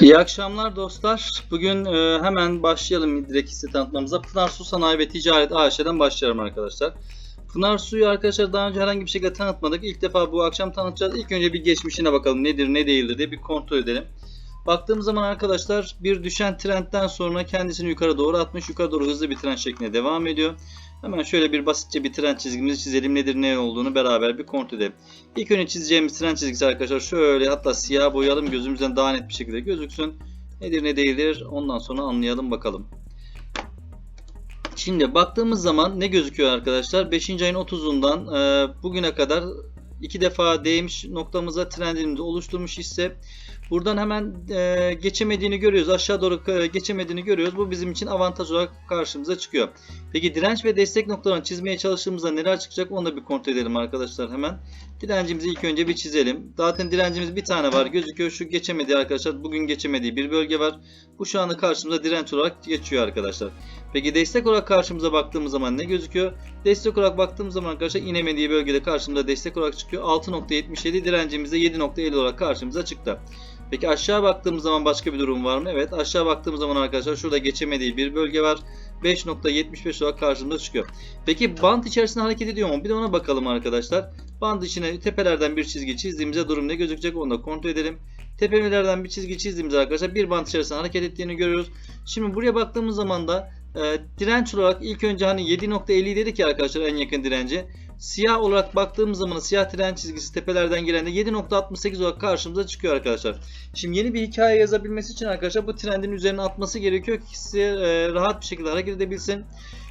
İyi akşamlar dostlar. Bugün e, hemen başlayalım direkt hisse tanıtmamıza. Pınar Su Sanayi ve Ticaret AŞ'den başlayalım arkadaşlar. Pınar Su'yu arkadaşlar daha önce herhangi bir şekilde tanıtmadık. İlk defa bu akşam tanıtacağız. İlk önce bir geçmişine bakalım nedir ne değildir diye bir kontrol edelim. Baktığımız zaman arkadaşlar bir düşen trendten sonra kendisini yukarı doğru atmış. Yukarı doğru hızlı bir trend şeklinde devam ediyor. Hemen şöyle bir basitçe bir trend çizgimizi çizelim. Nedir ne olduğunu beraber bir kontrol edelim. İlk önce çizeceğimiz trend çizgisi arkadaşlar şöyle hatta siyah boyayalım gözümüzden daha net bir şekilde gözüksün. Nedir ne değildir ondan sonra anlayalım bakalım. Şimdi baktığımız zaman ne gözüküyor arkadaşlar? 5. ayın 30'undan e, bugüne kadar iki defa değmiş noktamıza trendimizi oluşturmuş hisse. Buradan hemen e, geçemediğini görüyoruz. Aşağı doğru e, geçemediğini görüyoruz. Bu bizim için avantaj olarak karşımıza çıkıyor. Peki direnç ve destek noktalarını çizmeye çalıştığımızda neler çıkacak onu da bir kontrol edelim arkadaşlar hemen. Direncimizi ilk önce bir çizelim. Zaten direncimiz bir tane var gözüküyor. Şu geçemediği arkadaşlar bugün geçemediği bir bölge var. Bu şu anda karşımıza direnç olarak geçiyor arkadaşlar. Peki destek olarak karşımıza baktığımız zaman ne gözüküyor? Destek olarak baktığımız zaman arkadaşlar inemediği bölgede karşımıza destek olarak çıkıyor. 6.77 direncimiz de 7.50 olarak karşımıza çıktı. Peki aşağı baktığımız zaman başka bir durum var mı? Evet aşağı baktığımız zaman arkadaşlar şurada geçemediği bir bölge var. 5.75 olarak karşımıza çıkıyor. Peki band içerisinde hareket ediyor mu? Bir de ona bakalım arkadaşlar. Band içine tepelerden bir çizgi çizdiğimizde durum ne gözükecek onu da kontrol edelim. Tepelerden bir çizgi çizdiğimizde arkadaşlar bir band içerisinde hareket ettiğini görüyoruz. Şimdi buraya baktığımız zaman da e, direnç olarak ilk önce hani 7.50 dedik ya arkadaşlar en yakın direnci. Siyah olarak baktığımız zaman siyah direnç çizgisi tepelerden gelen de 7.68 olarak karşımıza çıkıyor arkadaşlar. Şimdi yeni bir hikaye yazabilmesi için arkadaşlar bu trendin üzerine atması gerekiyor ki hisse e, rahat bir şekilde hareket edebilsin.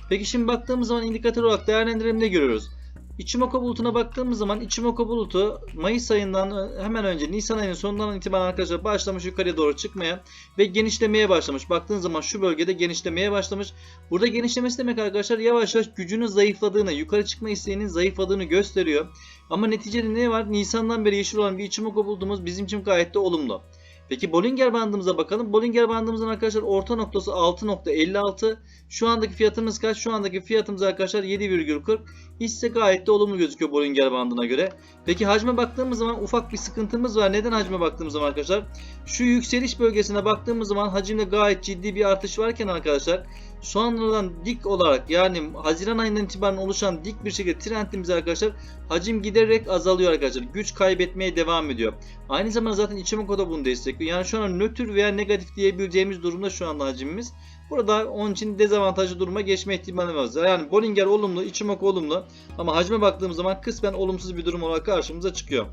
Peki şimdi baktığımız zaman indikatör olarak değerlendirelim ne görüyoruz? Ichimoku bulutuna baktığımız zaman Ichimoku bulutu Mayıs ayından e, hemen önce Nisan ayının sonundan itibaren arkadaşlar başlamış yukarıya doğru çıkmaya ve genişlemeye başlamış. Baktığınız zaman şu bölgede genişlemeye başlamış. Burada genişlemesi demek arkadaşlar yavaş yavaş gücünün zayıfladığını, yukarı çıkma isteğinin zayıfladığını gösteriyor. Ama neticede ne var? Nisan'dan beri yeşil olan bir Ichimoku bulutumuz bizim için gayet de olumlu. Peki Bollinger bandımıza bakalım. Bollinger bandımızın arkadaşlar orta noktası 6.56. Şu andaki fiyatımız kaç? Şu andaki fiyatımız arkadaşlar 7,40. Hisse gayet de olumlu gözüküyor Bollinger bandına göre. Peki hacme baktığımız zaman ufak bir sıkıntımız var. Neden hacme baktığımız zaman arkadaşlar? Şu yükseliş bölgesine baktığımız zaman hacimde gayet ciddi bir artış varken arkadaşlar sonradan dik olarak yani Haziran ayından itibaren oluşan dik bir şekilde trendimiz arkadaşlar hacim giderek azalıyor arkadaşlar. Güç kaybetmeye devam ediyor. Aynı zamanda zaten Ichimoku da bunu destekliyor. Yani şu an nötr veya negatif diyebileceğimiz durumda şu anda hacimimiz. Burada onun için dezavantajlı duruma geçme ihtimali var. Yani Bollinger olumlu, Ichimoku olumlu ama hacme baktığımız zaman kısmen olumsuz bir durum olarak karşımıza çıkıyor.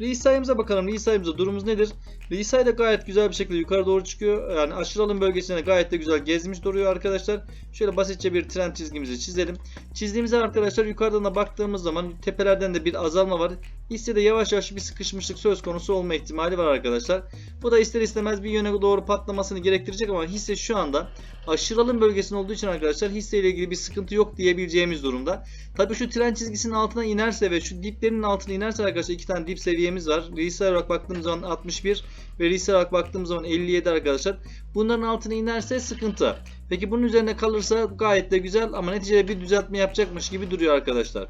RSI'mize bakalım. RSI'mizde durumumuz nedir? RSI de gayet güzel bir şekilde yukarı doğru çıkıyor. Yani aşırı alım bölgesine gayet de güzel gezmiş duruyor arkadaşlar. Şöyle basitçe bir trend çizgimizi çizelim. Çizdiğimizde arkadaşlar yukarıdan da baktığımız zaman tepelerden de bir azalma var. Hissede yavaş yavaş bir sıkışmışlık söz konusu olma ihtimali var arkadaşlar. Bu da ister istemez bir yöne doğru patlamasını gerektirecek ama hisse şu anda aşırı alım bölgesinde olduğu için arkadaşlar hisseyle ilgili bir sıkıntı yok diyebileceğimiz durumda. Tabi şu trend çizgisinin altına inerse ve şu diplerin altına inerse arkadaşlar iki tane dip seviyemiz var. RSI olarak baktığımız zaman 61 ve RSI olarak baktığımız zaman 57 arkadaşlar. Bunların altına inerse sıkıntı. Peki bunun üzerine kalırsa gayet de güzel ama neticede bir düzeltme yapacakmış gibi duruyor arkadaşlar.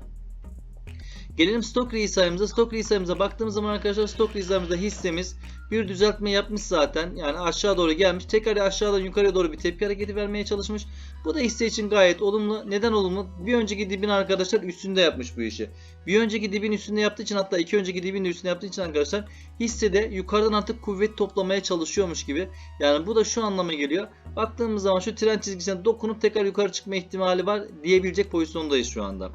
Gelelim stok RSI'mize. Stok RSI'mize baktığımız zaman arkadaşlar stok RSI'mizde hissemiz bir düzeltme yapmış zaten. Yani aşağı doğru gelmiş. Tekrar aşağıdan yukarıya doğru bir tepki hareketi vermeye çalışmış. Bu da hisse için gayet olumlu. Neden olumlu? Bir önceki dibin arkadaşlar üstünde yapmış bu işi. Bir önceki dibin üstünde yaptığı için hatta iki önceki dibin de üstünde yaptığı için arkadaşlar hissede yukarıdan artık kuvvet toplamaya çalışıyormuş gibi. Yani bu da şu anlama geliyor. Baktığımız zaman şu trend çizgisine dokunup tekrar yukarı çıkma ihtimali var diyebilecek pozisyondayız şu anda.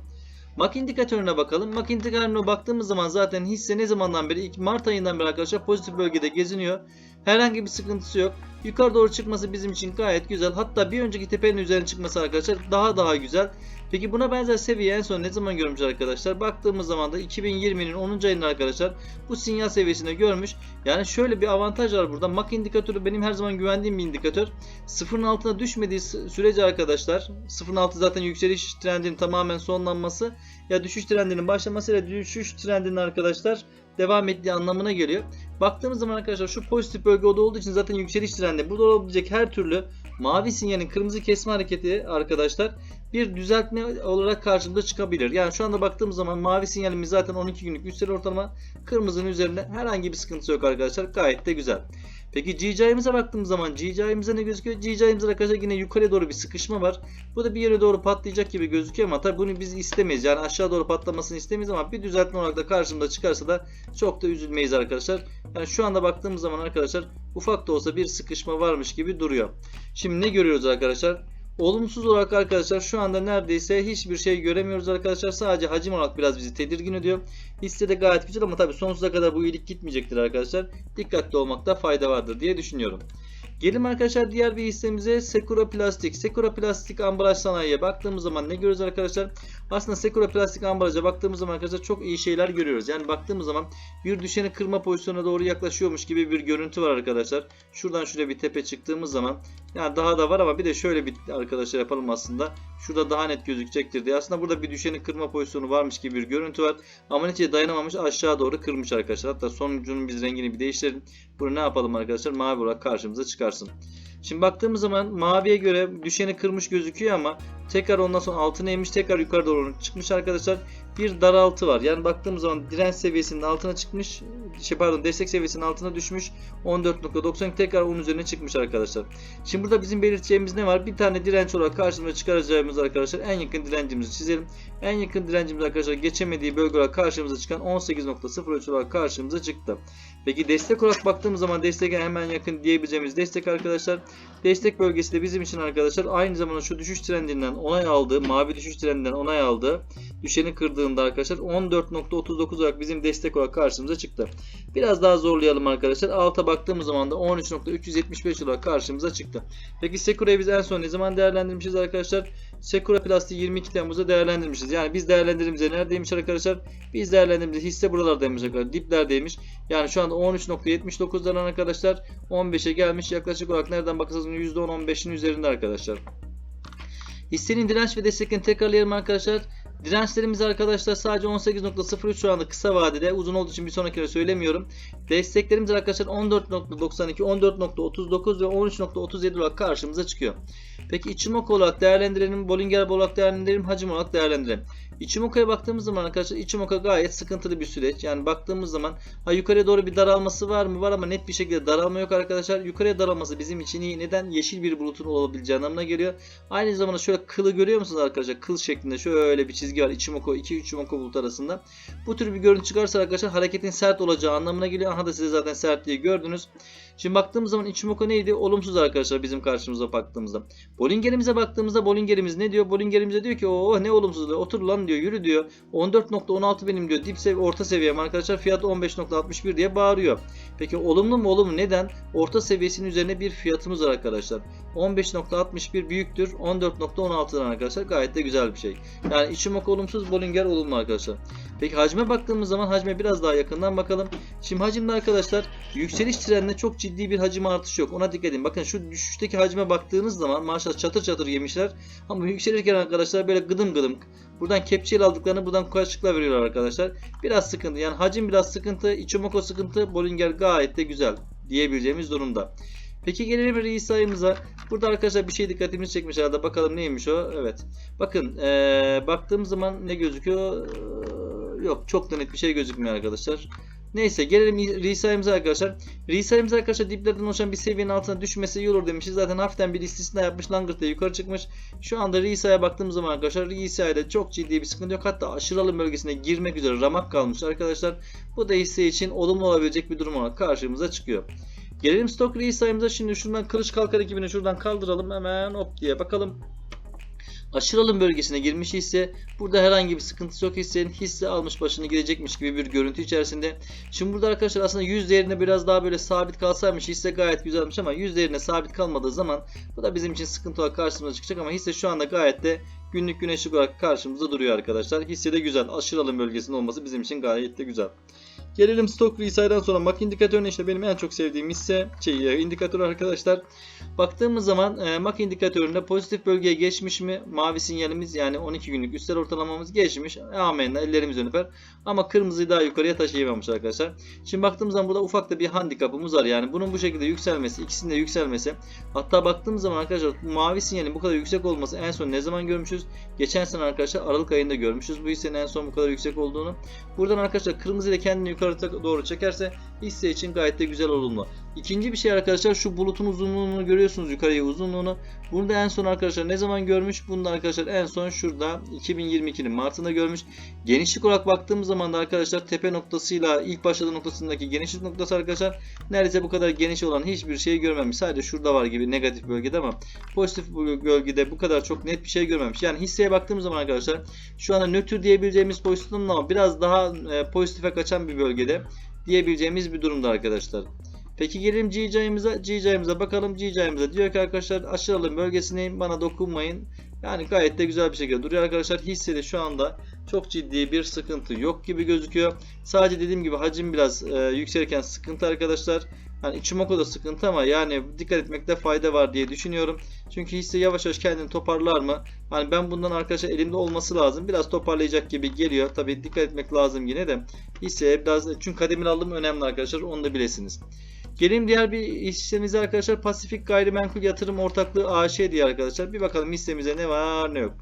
MAC indikatörüne bakalım. MAC indikatörüne baktığımız zaman zaten hisse ne zamandan beri Mart ayından beri arkadaşlar pozitif bölgede geziniyor. Herhangi bir sıkıntısı yok. Yukarı doğru çıkması bizim için gayet güzel. Hatta bir önceki tepenin üzerine çıkması arkadaşlar daha daha güzel. Peki buna benzer seviye en son ne zaman görmüş arkadaşlar? Baktığımız zaman da 2020'nin 10. ayında arkadaşlar bu sinyal seviyesinde görmüş. Yani şöyle bir avantaj var burada. MAC indikatörü benim her zaman güvendiğim bir indikatör. Sıfırın altına düşmediği sürece arkadaşlar sıfırın altı zaten yükseliş trendinin tamamen sonlanması ya düşüş trendinin başlamasıyla düşüş trendinin arkadaşlar devam ettiği anlamına geliyor. Baktığımız zaman arkadaşlar şu pozitif bölge olduğu için zaten yükseliş trendi. Burada olabilecek her türlü mavi sinyalin kırmızı kesme hareketi arkadaşlar bir düzeltme olarak karşımıza çıkabilir. Yani şu anda baktığımız zaman mavi sinyalimiz zaten 12 günlük üstel ortalama. Kırmızının üzerinde herhangi bir sıkıntısı yok arkadaşlar. Gayet de güzel. Peki GCI'mize baktığımız zaman GCI'mize ne gözüküyor? GCI'mizde arkadaşlar yine yukarıya doğru bir sıkışma var. Bu da bir yere doğru patlayacak gibi gözüküyor ama tabii bunu biz istemeyiz. Yani aşağı doğru patlamasını istemeyiz ama bir düzeltme olarak da karşımıza çıkarsa da çok da üzülmeyiz arkadaşlar. Yani şu anda baktığımız zaman arkadaşlar ufak da olsa bir sıkışma varmış gibi duruyor. Şimdi ne görüyoruz arkadaşlar? Olumsuz olarak arkadaşlar şu anda neredeyse hiçbir şey göremiyoruz arkadaşlar. Sadece hacim olarak biraz bizi tedirgin ediyor. Hisse de gayet güzel ama tabii sonsuza kadar bu iyilik gitmeyecektir arkadaşlar. Dikkatli olmakta fayda vardır diye düşünüyorum. Gelelim arkadaşlar diğer bir hissemize Sekura Plastik. Sekura Plastik ambalaj sanayiye baktığımız zaman ne görüyoruz arkadaşlar? Aslında Sekura Plastik ambalaja baktığımız zaman arkadaşlar çok iyi şeyler görüyoruz. Yani baktığımız zaman bir düşeni kırma pozisyonuna doğru yaklaşıyormuş gibi bir görüntü var arkadaşlar. Şuradan şuraya bir tepe çıktığımız zaman yani daha da var ama bir de şöyle bir arkadaşlar yapalım aslında. Şurada daha net gözükecektir diye. Aslında burada bir düşeni kırma pozisyonu varmış gibi bir görüntü var. Ama neticede dayanamamış aşağı doğru kırmış arkadaşlar. Hatta sonucunun biz rengini bir değiştirelim. Bunu ne yapalım arkadaşlar? Mavi olarak karşımıza çıkarsın. Şimdi baktığımız zaman maviye göre düşeni kırmış gözüküyor ama tekrar ondan sonra altına inmiş tekrar yukarı doğru çıkmış arkadaşlar. Bir daraltı var. Yani baktığımız zaman direnç seviyesinin altına çıkmış. Şey pardon destek seviyesinin altına düşmüş. 14.90 tekrar onun üzerine çıkmış arkadaşlar. Şimdi burada bizim belirteceğimiz ne var? Bir tane direnç olarak karşımıza çıkaracağımız arkadaşlar en yakın direncimizi çizelim. En yakın direncimiz arkadaşlar geçemediği bölge olarak karşımıza çıkan 18.03 olarak karşımıza çıktı. Peki destek olarak baktığımız zaman desteğe hemen yakın diyebileceğimiz destek arkadaşlar. Destek bölgesi de bizim için arkadaşlar aynı zamanda şu düşüş trendinden onay aldığı, mavi düşüş trendinden onay aldığı düşeni kırdığında arkadaşlar 14.39 olarak bizim destek olarak karşımıza çıktı. Biraz daha zorlayalım arkadaşlar. Alta baktığımız zaman da 13.375 olarak karşımıza çıktı. Peki Sekura'yı biz en son ne zaman değerlendirmişiz arkadaşlar? Sekura Plastik 22 Temmuz'da değerlendirmişiz. Yani biz değerlendirdiğimizde neredeymiş arkadaşlar? Biz değerlendirdiğimizde hisse buralardaymış arkadaşlar. Diplerdeymiş. Yani şu anda 13.79'dan arkadaşlar 15'e gelmiş. Yaklaşık olarak nereden bakarsanız %10-15'in üzerinde arkadaşlar. Hissenin direnç ve desteklerini tekrarlayalım arkadaşlar. Dirençlerimiz arkadaşlar sadece 18.03 şu anda kısa vadede. Uzun olduğu için bir sonrakine söylemiyorum. Desteklerimiz arkadaşlar 14.92, 14.39 ve 13.37 olarak karşımıza çıkıyor. Peki Ichimoku olarak değerlendirelim, Bollinger olarak değerlendirelim, hacim olarak değerlendirelim. Ichimoku'ya baktığımız zaman arkadaşlar Ichimoku gayet sıkıntılı bir süreç. Yani baktığımız zaman ha yukarıya doğru bir daralması var mı? Var ama net bir şekilde daralma yok arkadaşlar. Yukarıya daralması bizim için iyi. Neden? Yeşil bir bulutun olabileceği anlamına geliyor. Aynı zamanda şöyle kılı görüyor musunuz arkadaşlar? Kıl şeklinde şöyle bir çizgi var Ichimoku 2 Ichimoku bulut arasında. Bu tür bir görüntü çıkarsa arkadaşlar hareketin sert olacağı anlamına geliyor. Aha da size zaten sertliği gördünüz. Şimdi baktığımız zaman Ichimoku neydi? Olumsuz arkadaşlar bizim karşımıza baktığımızda. Bollinger'imize baktığımızda Bollinger'imiz ne diyor? Bollinger'imize diyor ki oh ne olumsuzluğu otur lan diyor yürü diyor. 14.16 benim diyor. Dip seviye orta seviyem arkadaşlar fiyat 15.61 diye bağırıyor. Peki olumlu mu olumlu neden? Orta seviyesinin üzerine bir fiyatımız var arkadaşlar. 15.61 büyüktür 14.16'dan arkadaşlar gayet de güzel bir şey. Yani Ichimoku olumsuz Bollinger olumlu arkadaşlar. Peki hacme baktığımız zaman hacme biraz daha yakından bakalım. Şimdi hacimde arkadaşlar yükseliş trendinde çok ciddi bir hacim artışı yok. Ona dikkat edin. Bakın şu düşüşteki hacme baktığınız zaman maşallah çatır çatır yemişler. Ama yükselirken arkadaşlar böyle gıdım gıdım. Buradan kepçeyle aldıklarını buradan kaçlıkla veriyorlar arkadaşlar. Biraz sıkıntı. Yani hacim biraz sıkıntı. Ichimoku sıkıntı. Bollinger gayet de güzel diyebileceğimiz durumda. Peki gelelim RSI'mıza. Burada arkadaşlar bir şey dikkatimizi çekmiş herhalde. Bakalım neymiş o. Evet. Bakın ee, baktığım zaman ne gözüküyor? Yok çok da net bir şey gözükmüyor arkadaşlar. Neyse gelelim RSI'mize arkadaşlar. RSI'mize arkadaşlar diplerden oluşan bir seviyenin altına düşmesi iyi olur demişiz. Zaten hafiften bir istisna yapmış. Langırt'ta yukarı çıkmış. Şu anda RSI'ye baktığımız zaman arkadaşlar RSI'de çok ciddi bir sıkıntı yok. Hatta aşırı alım bölgesine girmek üzere ramak kalmış arkadaşlar. Bu da hisse için olumlu olabilecek bir durum olarak karşımıza çıkıyor. Gelelim stok RSI'mize. Şimdi şuradan kılıç kalkar ekibini şuradan kaldıralım. Hemen hop diye bakalım. Aşırı alım bölgesine girmiş hisse. Burada herhangi bir sıkıntısı yok hissenin. Hisse almış başını gidecekmiş gibi bir görüntü içerisinde. Şimdi burada arkadaşlar aslında 100 değerine biraz daha böyle sabit kalsaymış hisse gayet güzelmiş ama 100 değerine sabit kalmadığı zaman bu da bizim için sıkıntı olarak karşımıza çıkacak ama hisse şu anda gayet de günlük güneşlik olarak karşımızda duruyor arkadaşlar. Hisse de güzel. Aşırı alım bölgesinin olması bizim için gayet de güzel. Gelelim Stock RSI'den sonra MAC indikatörüne işte benim en çok sevdiğim hisse şey indikatör arkadaşlar. Baktığımız zaman e, MAC indikatöründe pozitif bölgeye geçmiş mi? Mavi sinyalimiz yani 12 günlük üstel ortalamamız geçmiş. Amenna ellerimiz öper. Ama kırmızıyı daha yukarıya taşıyamamış arkadaşlar. Şimdi baktığımız zaman burada ufak da bir handikapımız var. Yani bunun bu şekilde yükselmesi, ikisinin de yükselmesi. Hatta baktığımız zaman arkadaşlar mavi sinyalin bu kadar yüksek olması en son ne zaman görmüşüz. Geçen sene arkadaşlar Aralık ayında görmüşüz bu hissenin en son bu kadar yüksek olduğunu. Buradan arkadaşlar kırmızı ile kendini yukarı doğru çekerse hisse için gayet de güzel olumlu. İkinci bir şey arkadaşlar şu bulutun uzunluğunu görüyorsunuz yukarıya uzunluğunu. Bunu da en son arkadaşlar ne zaman görmüş? Bunu da arkadaşlar en son şurada 2022'nin Mart'ında görmüş. Genişlik olarak baktığımız zaman da arkadaşlar tepe noktasıyla ilk başladığı noktasındaki genişlik noktası arkadaşlar neredeyse bu kadar geniş olan hiçbir şey görmemiş. Sadece şurada var gibi negatif bölgede ama pozitif bölgede bu kadar çok net bir şey görmemiş. Yani hisseye baktığımız zaman arkadaşlar şu anda nötr diyebileceğimiz pozisyonun ama biraz daha e, pozitife kaçan bir bölgede diyebileceğimiz bir durumda arkadaşlar. Peki gelelim GC'imize. GC'imize bakalım. GC'imize diyor ki arkadaşlar aşağı alım bölgesine bana dokunmayın. Yani gayet de güzel bir şekilde duruyor arkadaşlar. Hissede şu anda çok ciddi bir sıkıntı yok gibi gözüküyor. Sadece dediğim gibi hacim biraz e, yükselirken sıkıntı arkadaşlar. Hani Ichimoku da sıkıntı ama yani dikkat etmekte fayda var diye düşünüyorum. Çünkü hisse yavaş yavaş kendini toparlar mı? Hani ben bundan arkadaşlar elimde olması lazım. Biraz toparlayacak gibi geliyor. Tabii dikkat etmek lazım yine de. Hisseye biraz çünkü kademeli alım önemli arkadaşlar. Onu da bilesiniz. Gelelim diğer bir hissemize arkadaşlar. Pasifik Gayrimenkul Yatırım Ortaklığı AŞ diye arkadaşlar. Bir bakalım hissemize ne var ne yok.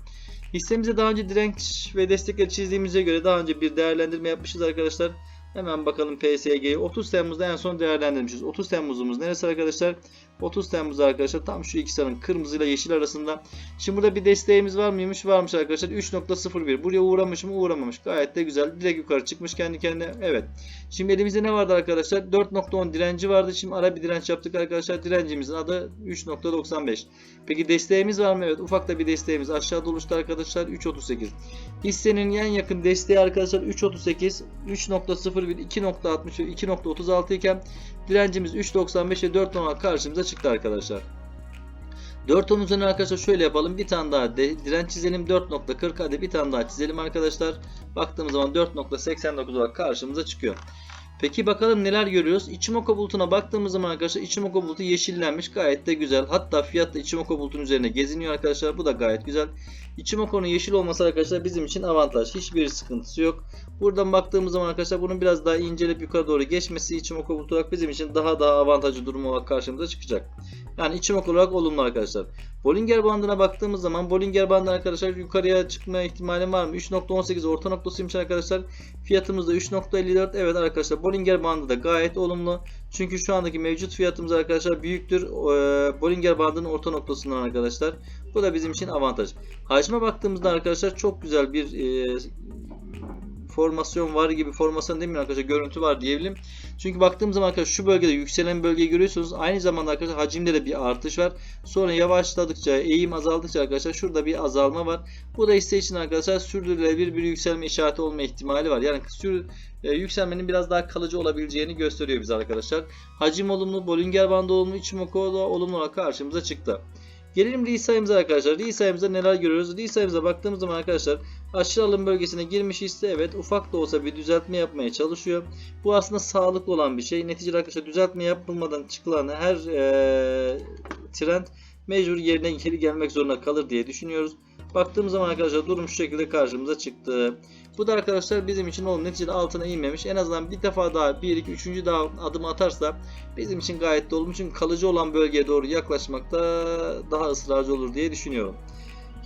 Hissemize daha önce direnç ve destekleri çizdiğimize göre daha önce bir değerlendirme yapmışız arkadaşlar. Hemen bakalım PSG'yi 30 Temmuz'da en son değerlendirmişiz. 30 Temmuz'umuz neresi arkadaşlar? 30 Temmuz arkadaşlar tam şu iki sarının kırmızı ile yeşil arasında. Şimdi burada bir desteğimiz var mıymış? Varmış arkadaşlar. 3.01. Buraya uğramış mı? Uğramamış. Gayet de güzel. Direkt yukarı çıkmış kendi kendine. Evet. Şimdi elimizde ne vardı arkadaşlar? 4.10 direnci vardı. Şimdi ara bir direnç yaptık arkadaşlar. Direncimizin adı 3.95. Peki desteğimiz var mı? Evet. Ufak da bir desteğimiz aşağıda oluştu arkadaşlar. 3.38. Hissenin en yakın desteği arkadaşlar 3.38, 3.01, 2.60 ve 2.36 iken direncimiz 3.95 ve 4.10 karşımıza çıktı arkadaşlar. 4.10 üzerine arkadaşlar şöyle yapalım. Bir tane daha de, direnç çizelim. 4.40 hadi bir tane daha çizelim arkadaşlar. Baktığımız zaman 4.89 olarak karşımıza çıkıyor. Peki bakalım neler görüyoruz. Ichimoku bulutuna baktığımız zaman arkadaşlar Ichimoku bulutu yeşillenmiş. Gayet de güzel. Hatta fiyat da Ichimoku bulutun üzerine geziniyor arkadaşlar. Bu da gayet güzel. Ichimoku'nun yeşil olması arkadaşlar bizim için avantaj. Hiçbir sıkıntısı yok. Buradan baktığımız zaman arkadaşlar bunun biraz daha incelip yukarı doğru geçmesi Ichimoku bulutu olarak bizim için daha daha avantajlı durumu olarak karşımıza çıkacak. Yani Ichimoku olarak olumlu arkadaşlar. Bollinger bandına baktığımız zaman Bollinger bandı arkadaşlar yukarıya çıkma ihtimali var mı? 3.18 orta noktasıymış arkadaşlar. Fiyatımız da 3.54. Evet arkadaşlar Bollinger bandı da gayet olumlu. Çünkü şu andaki mevcut fiyatımız arkadaşlar büyüktür. Ee, Bollinger bandının orta noktasından arkadaşlar. Bu da bizim için avantaj. Hacme baktığımızda arkadaşlar çok güzel bir e, formasyon var gibi formasyon demeyeyim arkadaşlar görüntü var diyebilirim. Çünkü baktığım zaman arkadaşlar şu bölgede yükselen bölgeyi görüyorsunuz. Aynı zamanda arkadaşlar hacimde de bir artış var. Sonra yavaşladıkça eğim azaldıkça arkadaşlar şurada bir azalma var. Bu da hisse için arkadaşlar sürdürülebilir bir yükselme işareti olma ihtimali var. Yani sür, e, yükselmenin biraz daha kalıcı olabileceğini gösteriyor bize arkadaşlar. Hacim olumlu, Bollinger bandı olumlu, Ichimoku da olumlu olarak karşımıza çıktı. Gelelim RSI'mize arkadaşlar. RSI'mize neler görüyoruz? RSI'mize baktığımız zaman arkadaşlar aşağı alım bölgesine girmiş ise evet ufak da olsa bir düzeltme yapmaya çalışıyor. Bu aslında sağlıklı olan bir şey. Neticede arkadaşlar düzeltme yapılmadan çıkılan her ee, trend mecbur yerine geri gelmek zorunda kalır diye düşünüyoruz. Baktığımız zaman arkadaşlar durum şu şekilde karşımıza çıktı. Bu da arkadaşlar bizim için olumlu. Neticede altına inmemiş. En azından bir defa daha 1 2 3. daha adım atarsa bizim için gayet de olumlu. Çünkü kalıcı olan bölgeye doğru yaklaşmakta daha ısrarcı olur diye düşünüyorum.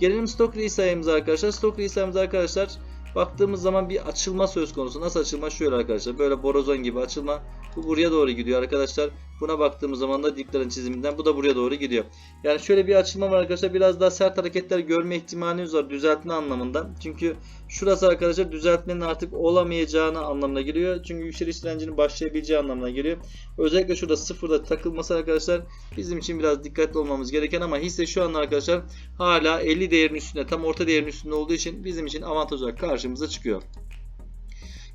Gelelim stok sayımıza arkadaşlar. Stok sayımıza arkadaşlar baktığımız zaman bir açılma söz konusu. Nasıl açılma? Şöyle arkadaşlar. Böyle borazon gibi açılma. Bu buraya doğru gidiyor arkadaşlar. Buna baktığımız zaman da diplerin çiziminden bu da buraya doğru gidiyor. Yani şöyle bir açılma var arkadaşlar. Biraz daha sert hareketler görme ihtimaliniz var düzeltme anlamında. Çünkü şurası arkadaşlar düzeltmenin artık olamayacağını anlamına geliyor. Çünkü yükseliş direncinin başlayabileceği anlamına geliyor. Özellikle şurada sıfırda takılması arkadaşlar bizim için biraz dikkatli olmamız gereken ama hisse şu an arkadaşlar hala 50 değerin üstünde tam orta değerin üstünde olduğu için bizim için avantaj olarak karşımıza çıkıyor.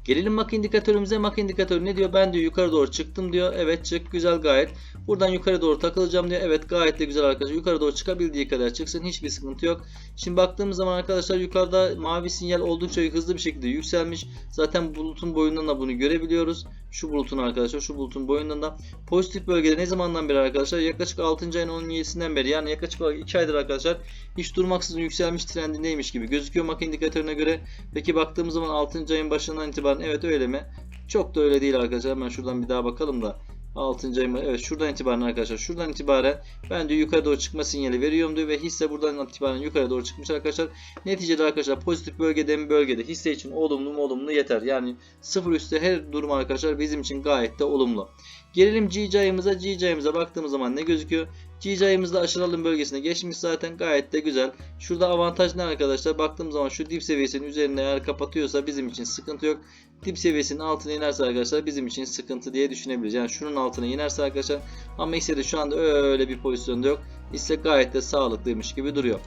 Gelelim MAC indikatörümüze. MAC indikatörü ne diyor? Ben diyor yukarı doğru çıktım diyor. Evet çık güzel gayet. Buradan yukarı doğru takılacağım diyor. Evet gayet de güzel arkadaşlar. Yukarı doğru çıkabildiği kadar çıksın. Hiçbir sıkıntı yok. Şimdi baktığımız zaman arkadaşlar yukarıda mavi sinyal oldukça hızlı bir şekilde yükselmiş. Zaten bulutun boyundan da bunu görebiliyoruz. Şu bulutun arkadaşlar şu bulutun boyundan da pozitif bölgede ne zamandan beri arkadaşlar yaklaşık 6. ayın 17'sinden beri yani yaklaşık olarak 2 aydır arkadaşlar hiç durmaksızın yükselmiş trendindeymiş gibi gözüküyor MAC indikatörüne göre. Peki baktığımız zaman 6. ayın başından itibaren evet öyle mi? Çok da öyle değil arkadaşlar. Hemen şuradan bir daha bakalım da. 6. ayın evet şuradan itibaren arkadaşlar şuradan itibaren ben de yukarı doğru çıkma sinyali veriyorum diyor ve hisse buradan itibaren yukarı doğru çıkmış arkadaşlar. Neticede arkadaşlar pozitif bölgede mi bölgede hisse için olumlu mu olumlu yeter. Yani sıfır üstü her durum arkadaşlar bizim için gayet de olumlu. Gelelim GCI'mize. GCI'mize baktığımız zaman ne gözüküyor? GCI'mizde aşırı alım bölgesine geçmiş zaten gayet de güzel. Şurada avantaj ne arkadaşlar? Baktığımız zaman şu dip seviyesinin üzerine eğer kapatıyorsa bizim için sıkıntı yok. Dip seviyesinin altına inerse arkadaşlar bizim için sıkıntı diye düşünebiliriz. Yani şunun altına inerse arkadaşlar ama hissede şu anda öyle bir pozisyonda yok. Hisse gayet de sağlıklıymış gibi duruyor.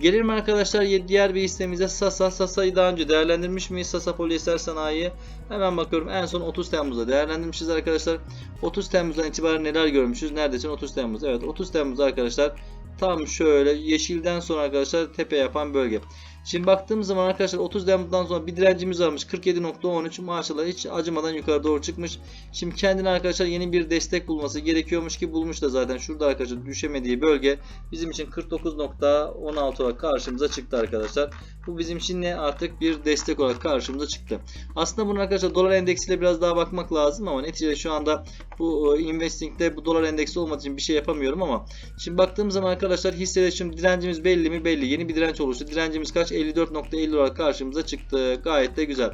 Gelelim arkadaşlar diğer bir hissemize Sasa. Sasa'yı daha önce değerlendirmiş miyiz? Sasa Polyester Sanayi. Hemen bakıyorum en son 30 Temmuz'da değerlendirmişiz arkadaşlar. 30 Temmuz'dan itibaren neler görmüşüz? Neredesin 30 Temmuz? Evet 30 Temmuz arkadaşlar. Tam şöyle yeşilden sonra arkadaşlar tepe yapan bölge. Şimdi baktığımız zaman arkadaşlar 30 Temmuz'dan sonra bir direncimiz varmış 47.13 maşallah hiç acımadan yukarı doğru çıkmış. Şimdi kendine arkadaşlar yeni bir destek bulması gerekiyormuş ki bulmuş da zaten şurada arkadaşlar düşemediği bölge bizim için 49.16 olarak karşımıza çıktı arkadaşlar. Bu bizim için ne artık bir destek olarak karşımıza çıktı. Aslında bunun arkadaşlar dolar endeksiyle biraz daha bakmak lazım ama neticede şu anda bu e, investing'de bu dolar endeksi olmadığı için bir şey yapamıyorum ama şimdi baktığımız zaman arkadaşlar hissede şimdi direncimiz belli mi belli. Yeni bir direnç oluştu. Direncimiz kaç? 54.50 olarak karşımıza çıktı. Gayet de güzel.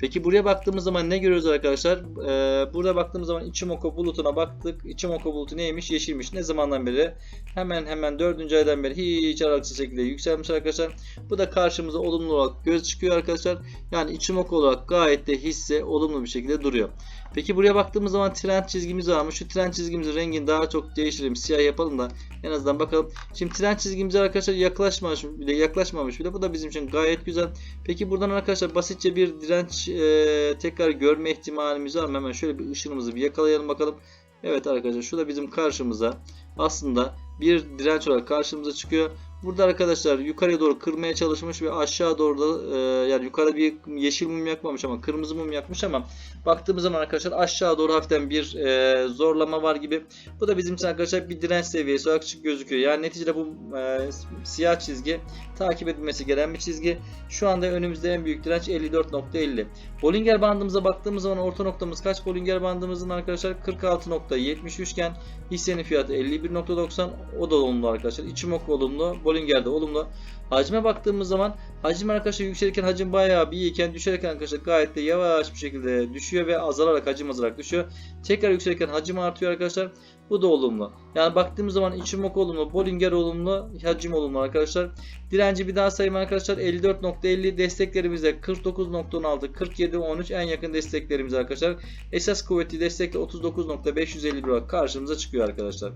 Peki buraya baktığımız zaman ne görüyoruz arkadaşlar? Ee, burada baktığımız zaman Ichimoku bulutuna baktık. Ichimoku bulutu neymiş? Yeşilmiş. Ne zamandan beri? Hemen hemen 4. aydan beri hiç aralıksız şekilde yükselmiş arkadaşlar. Bu da karşımıza olumlu olarak göz çıkıyor arkadaşlar. Yani Ichimoku olarak gayet de hisse olumlu bir şekilde duruyor. Peki buraya baktığımız zaman trend çizgimiz varmış. Şu trend çizgimizin rengini daha çok değiştirelim. Siyah yapalım da en azından bakalım. Şimdi trend çizgimize arkadaşlar yaklaşmamış bile yaklaşmamış bile. Bu da bizim için gayet güzel. Peki buradan arkadaşlar basitçe bir direnç e, tekrar görme ihtimalimiz var mı? Hemen şöyle bir ışığımızı bir yakalayalım bakalım. Evet arkadaşlar şurada bizim karşımıza aslında bir direnç olarak karşımıza çıkıyor. Burada arkadaşlar yukarıya doğru kırmaya çalışmış ve aşağı doğru da e, yani yukarıda bir yeşil mum yakmamış ama kırmızı mum yakmış ama baktığımız zaman arkadaşlar aşağı doğru hafiften bir e, zorlama var gibi. Bu da bizim için arkadaşlar bir direnç seviyesi olarak gözüküyor. Yani neticede bu e, siyah çizgi takip edilmesi gereken bir çizgi. Şu anda önümüzde en büyük direnç 54.50. Bollinger bandımıza baktığımız zaman orta noktamız kaç? Bollinger bandımızın arkadaşlar 46.73 iken hissenin fiyatı 51.90 o da olumlu arkadaşlar. İçimok olumlu. Bollinger'de olumlu. Hacme baktığımız zaman hacim arkadaşlar yükselirken hacim bayağı bir iyiyken düşerken arkadaşlar gayet de yavaş bir şekilde düşüyor ve azalarak hacim azalarak düşüyor. Tekrar yükselirken hacim artıyor arkadaşlar. Bu da olumlu. Yani baktığımız zaman Ichimoku olumlu, Bollinger olumlu, hacim olumlu arkadaşlar. Direnci bir daha sayayım arkadaşlar. 54.50 desteklerimiz de 49.16, 47.13 en yakın desteklerimiz arkadaşlar. Esas kuvvetli destek de 39.551 olarak karşımıza çıkıyor arkadaşlar.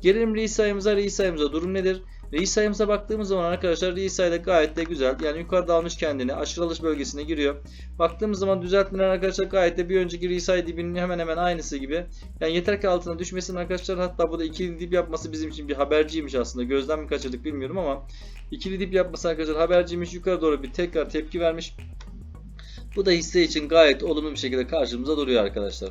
Gelelim reis sayımıza. Reis sayımıza durum nedir? Reis sayımıza baktığımız zaman arkadaşlar reis sayı da gayet de güzel. Yani yukarıda almış kendini. Aşırı alış bölgesine giriyor. Baktığımız zaman düzeltmeler arkadaşlar gayet de bir önceki reis sayı dibinin hemen hemen aynısı gibi. Yani yeter ki altına düşmesin arkadaşlar. Hatta bu da ikili dip yapması bizim için bir haberciymiş aslında. Gözden mi kaçırdık bilmiyorum ama ikili dip yapması arkadaşlar haberciymiş. Yukarı doğru bir tekrar tepki vermiş. Bu da hisse için gayet olumlu bir şekilde karşımıza duruyor arkadaşlar.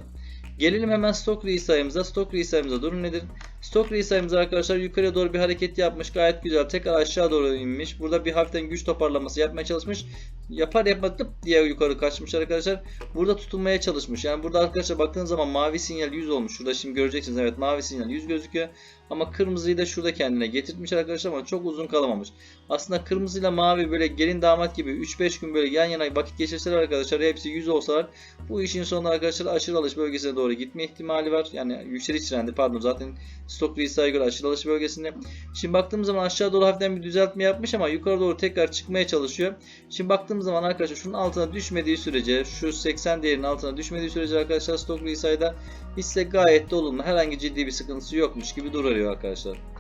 Gelelim hemen stok reis sayımıza. Stok reis sayımıza durum nedir? Stok sayımız arkadaşlar yukarıya doğru bir hareket yapmış. Gayet güzel. Tekrar aşağı doğru inmiş. Burada bir hafiften güç toparlaması yapmaya çalışmış. Yapar yapmak tıp diye yukarı kaçmış arkadaşlar. Burada tutunmaya çalışmış. Yani burada arkadaşlar baktığınız zaman mavi sinyal 100 olmuş. Şurada şimdi göreceksiniz. Evet mavi sinyal 100 gözüküyor. Ama kırmızıyı da şurada kendine getirtmiş arkadaşlar ama çok uzun kalamamış. Aslında kırmızıyla mavi böyle gelin damat gibi 3-5 gün böyle yan yana vakit geçirseler arkadaşlar hepsi 100 olsalar bu işin sonunda arkadaşlar aşırı alış bölgesine doğru gitme ihtimali var. Yani yükseliş trendi pardon zaten stok reisa'ya göre aşırı alış bölgesinde. Şimdi baktığımız zaman aşağı doğru hafiften bir düzeltme yapmış ama yukarı doğru tekrar çıkmaya çalışıyor. Şimdi baktığımız zaman arkadaşlar şunun altına düşmediği sürece şu 80 değerinin altına düşmediği sürece arkadaşlar stok reisa'da hisse gayet de olumlu. Herhangi ciddi bir sıkıntısı yokmuş gibi duruyor arkadaşlar.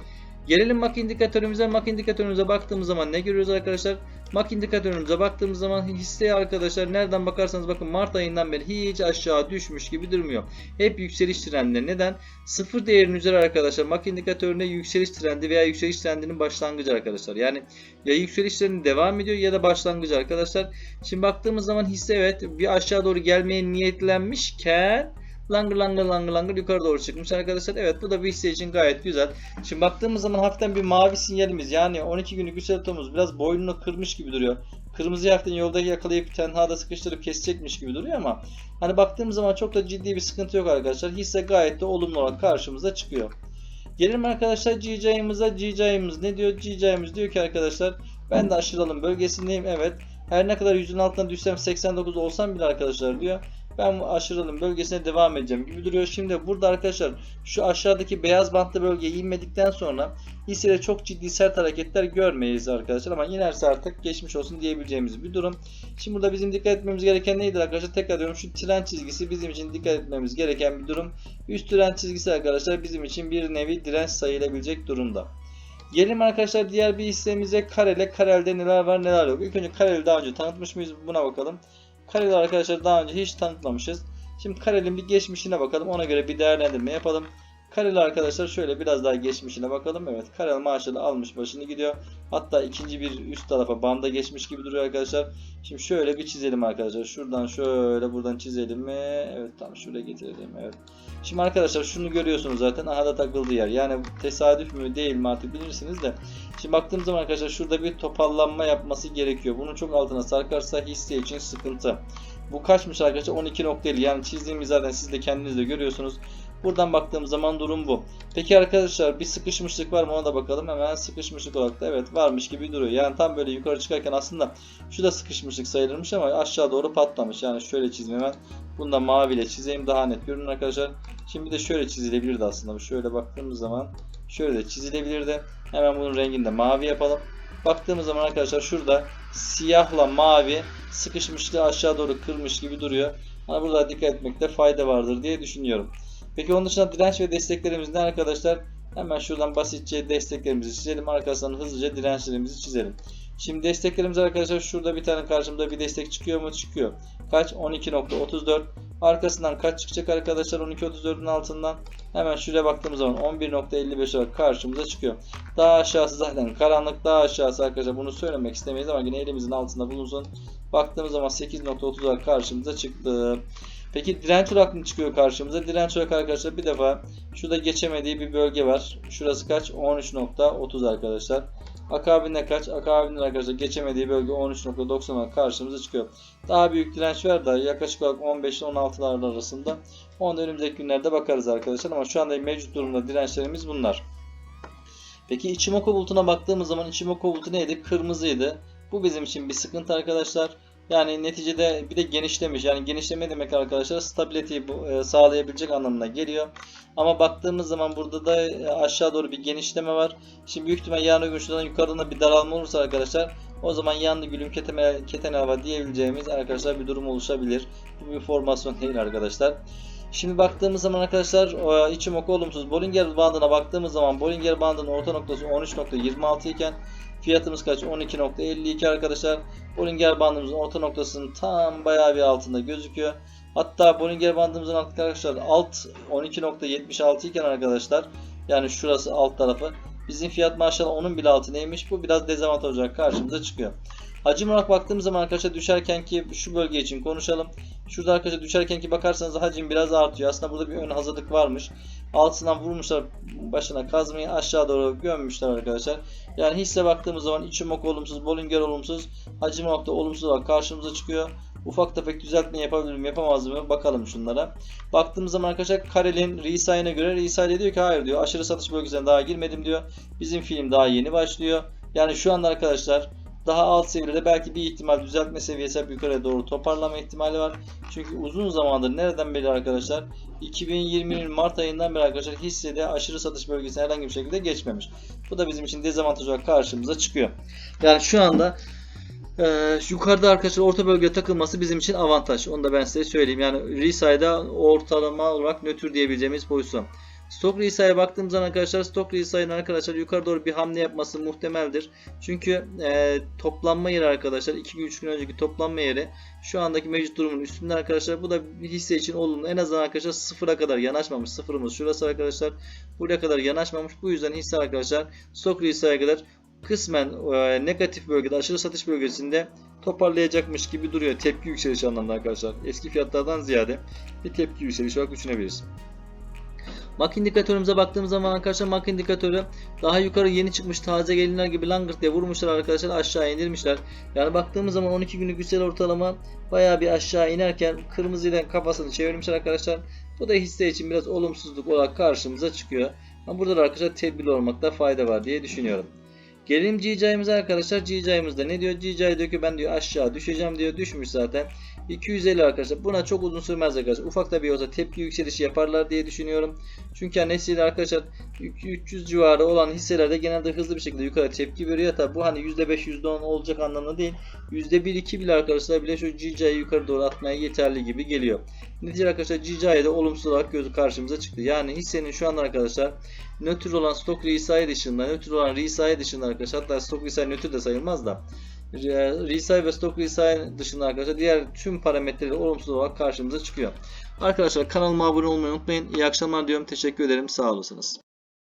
Gelelim MAC indikatörümüze. MAC indikatörümüze baktığımız zaman ne görüyoruz arkadaşlar? MAC indikatörümüze baktığımız zaman hisseye arkadaşlar nereden bakarsanız bakın Mart ayından beri hiç aşağı düşmüş gibi durmuyor. Hep yükseliş trendinde. Neden? Sıfır değerinin üzeri arkadaşlar MAC indikatöründe yükseliş trendi veya yükseliş trendinin başlangıcı arkadaşlar. Yani ya yükseliş trendi devam ediyor ya da başlangıcı arkadaşlar. Şimdi baktığımız zaman hisse evet bir aşağı doğru gelmeye niyetlenmişken langır langır langır langır yukarı doğru çıkmış arkadaşlar. Evet bu da bir hisse için gayet güzel. Şimdi baktığımız zaman hafiften bir mavi sinyalimiz yani 12 günlük yükseltomuz biraz boynunu kırmış gibi duruyor. kırmızı yaktan yolda yakalayıp tenhada sıkıştırıp kesecekmiş gibi duruyor ama hani baktığımız zaman çok da ciddi bir sıkıntı yok arkadaşlar. Hisse gayet de olumlu olarak karşımıza çıkıyor. Gelelim arkadaşlar GCI'mize. GCI'miz ne diyor? GCI'miz diyor ki arkadaşlar ben de aşırı alım bölgesindeyim. Evet. Her ne kadar yüzün altına düşsem 89 olsam bile arkadaşlar diyor. Ben bu aşırı alım bölgesine devam edeceğim gibi duruyor. Şimdi burada arkadaşlar şu aşağıdaki beyaz bantlı bölgeye inmedikten sonra hissede çok ciddi sert hareketler görmeyiz arkadaşlar ama inerse artık geçmiş olsun diyebileceğimiz bir durum. Şimdi burada bizim dikkat etmemiz gereken neydi arkadaşlar? Tekrar diyorum şu tren çizgisi bizim için dikkat etmemiz gereken bir durum. Üst tren çizgisi arkadaşlar bizim için bir nevi direnç sayılabilecek durumda. Gelelim arkadaşlar diğer bir hissemize Karele. Karel'de neler var neler yok. İlk önce Karel'i daha önce tanıtmış mıyız buna bakalım. Karel'i arkadaşlar daha önce hiç tanıtmamışız. Şimdi Karel'in bir geçmişine bakalım. Ona göre bir değerlendirme yapalım. Karel arkadaşlar şöyle biraz daha geçmişine bakalım. Evet Karel maşallah almış başını gidiyor. Hatta ikinci bir üst tarafa banda geçmiş gibi duruyor arkadaşlar. Şimdi şöyle bir çizelim arkadaşlar. Şuradan şöyle buradan çizelim mi? Evet tam şuraya getirelim. Evet. Şimdi arkadaşlar şunu görüyorsunuz zaten. Aha da takıldığı yer. Yani tesadüf mü değil mi artık bilirsiniz de. Şimdi baktığımız zaman arkadaşlar şurada bir toparlanma yapması gerekiyor. Bunun çok altına sarkarsa hisse için sıkıntı. Bu kaçmış arkadaşlar? 12.50 yani çizdiğimiz zaten siz de kendiniz de görüyorsunuz. Buradan baktığımız zaman durum bu. Peki arkadaşlar bir sıkışmışlık var mı ona da bakalım. Hemen sıkışmışlık olarak da evet varmış gibi duruyor. Yani tam böyle yukarı çıkarken aslında şu da sıkışmışlık sayılırmış ama aşağı doğru patlamış. Yani şöyle çizeyim hemen. Bunu da maviyle çizeyim daha net görünür arkadaşlar. Şimdi de şöyle çizilebilirdi aslında. Şöyle baktığımız zaman şöyle de çizilebilirdi. Hemen bunun rengini de mavi yapalım. Baktığımız zaman arkadaşlar şurada siyahla mavi sıkışmışlığı aşağı doğru kırmış gibi duruyor. Ama burada dikkat etmekte fayda vardır diye düşünüyorum. Peki onun dışında direnç ve desteklerimiz ne arkadaşlar? Hemen şuradan basitçe desteklerimizi çizelim. Arkasından hızlıca dirençlerimizi çizelim. Şimdi desteklerimiz arkadaşlar şurada bir tane karşımda bir destek çıkıyor mu? Çıkıyor. Kaç? 12.34. Arkasından kaç çıkacak arkadaşlar? 12.34'ün altından. Hemen şuraya baktığımız zaman 11.55 olarak karşımıza çıkıyor. Daha aşağısı zaten karanlık. Daha aşağısı arkadaşlar bunu söylemek istemeyiz ama yine elimizin altında bulunsun. Baktığımız zaman 8.30 olarak karşımıza çıktı. Peki direnç olarak mı çıkıyor karşımıza? Direnç olarak arkadaşlar bir defa şurada geçemediği bir bölge var. Şurası kaç? 13.30 arkadaşlar. Akabinde kaç? Akabinde arkadaşlar geçemediği bölge 13.90 olarak karşımıza çıkıyor. Daha büyük direnç var da yaklaşık olarak 15 ile 16'lar arasında. Onu önümüzdeki günlerde bakarız arkadaşlar ama şu anda mevcut durumda dirençlerimiz bunlar. Peki Ichimoku bulutuna baktığımız zaman Ichimoku bulutu neydi? Kırmızıydı. Bu bizim için bir sıkıntı arkadaşlar. Yani neticede bir de genişlemiş. Yani genişleme demek arkadaşlar stabiliteyi bu- e, sağlayabilecek anlamına geliyor. Ama baktığımız zaman burada da e, aşağı doğru bir genişleme var. Şimdi büyük ihtimal yarın öbür şuradan yukarıdan da bir daralma olursa arkadaşlar o zaman yanlı gülüm keteme, keten hava diyebileceğimiz arkadaşlar bir durum oluşabilir. Bu bir formasyon değil arkadaşlar. Şimdi baktığımız zaman arkadaşlar e, Ichimoku olumsuz. Bollinger bandına baktığımız zaman Bollinger bandının orta noktası 13.26 iken fiyatımız kaç? 12.52 arkadaşlar. Bollinger bandımızın orta noktasının tam bayağı bir altında gözüküyor. Hatta Bollinger bandımızın arkadaşlar alt 12.76 iken arkadaşlar yani şurası alt tarafı bizim fiyat maşallah onun bile altındaymış. Bu biraz dezavantaj olarak karşımıza çıkıyor. Hacim olarak baktığımız zaman arkadaşlar düşerken ki şu bölge için konuşalım. Şurada arkadaşlar düşerken ki bakarsanız hacim biraz artıyor. Aslında burada bir ön hazırlık varmış. Altından vurmuşlar başına kazmayı aşağı doğru gömmüşler arkadaşlar. Yani hisse baktığımız zaman Ichimoku olumsuz, Bollinger olumsuz, hacim da olumsuz olarak karşımıza çıkıyor. Ufak tefek düzeltme yapabilir mi yapamaz mı bakalım şunlara. Baktığımız zaman arkadaşlar Karel'in Risa'yına göre Risa diyor ki hayır diyor aşırı satış bölgesine daha girmedim diyor. Bizim film daha yeni başlıyor. Yani şu anda arkadaşlar daha alt seviyede belki bir ihtimal düzeltme seviyesi hep yukarıya doğru toparlama ihtimali var. Çünkü uzun zamandır nereden beri arkadaşlar 2020'nin Mart ayından beri arkadaşlar hissede aşırı satış bölgesine herhangi bir şekilde geçmemiş. Bu da bizim için dezavantaj olarak karşımıza çıkıyor. Yani şu anda ee, yukarıda arkadaşlar orta bölgeye takılması bizim için avantaj. Onu da ben size söyleyeyim. Yani RSI'da ortalama olarak nötr diyebileceğimiz pozisyon. Stok RSI'ye baktığımız zaman arkadaşlar Stok RSI'nin arkadaşlar yukarı doğru bir hamle yapması muhtemeldir. Çünkü e, toplanma yeri arkadaşlar 2-3 gün önceki toplanma yeri şu andaki mevcut durumun üstünde arkadaşlar. Bu da hisse için olumlu. En azından arkadaşlar sıfıra kadar yanaşmamış. Sıfırımız şurası arkadaşlar. Buraya kadar yanaşmamış. Bu yüzden hisse arkadaşlar Stok RSI'ye kadar kısmen e, negatif bölgede aşırı satış bölgesinde toparlayacakmış gibi duruyor. Tepki yükselişi anlamında arkadaşlar. Eski fiyatlardan ziyade bir tepki yükselişi olarak düşünebiliriz. MAK indikatörümüze baktığımız zaman arkadaşlar MAK indikatörü daha yukarı yeni çıkmış taze gelinler gibi langırt diye vurmuşlar arkadaşlar aşağı indirmişler. Yani baktığımız zaman 12 günlük güçsel ortalama bayağı bir aşağı inerken kırmızıyla kafasını çevirmişler arkadaşlar. Bu da hisse için biraz olumsuzluk olarak karşımıza çıkıyor. Ama burada da arkadaşlar tedbirli olmakta fayda var diye düşünüyorum. Gelelim GCI'mize arkadaşlar. GCI'mizde ne diyor? GCI diyor ki ben diyor aşağı düşeceğim diyor. Düşmüş zaten. 250 arkadaşlar. Buna çok uzun sürmez arkadaşlar. Ufak da bir olsa tepki yükselişi yaparlar diye düşünüyorum. Çünkü hani hisseli arkadaşlar 300 civarı olan hisselerde genelde hızlı bir şekilde yukarı tepki veriyor. Tabi bu hani %5 %10 olacak anlamda değil. %1-2 bile arkadaşlar bile şu GCI'yi yukarı doğru atmaya yeterli gibi geliyor. Neticede arkadaşlar GCI'de olumsuz olarak gözü karşımıza çıktı. Yani hissenin şu anda arkadaşlar nötr olan stok RSI dışında, nötr olan RSI dışında arkadaşlar hatta stok RSI nötr de sayılmaz da RSI ve stok RSI dışında arkadaşlar diğer tüm parametreleri olumsuz olarak karşımıza çıkıyor. Arkadaşlar kanalıma abone olmayı unutmayın. İyi akşamlar diyorum. Teşekkür ederim. Sağ olasınız.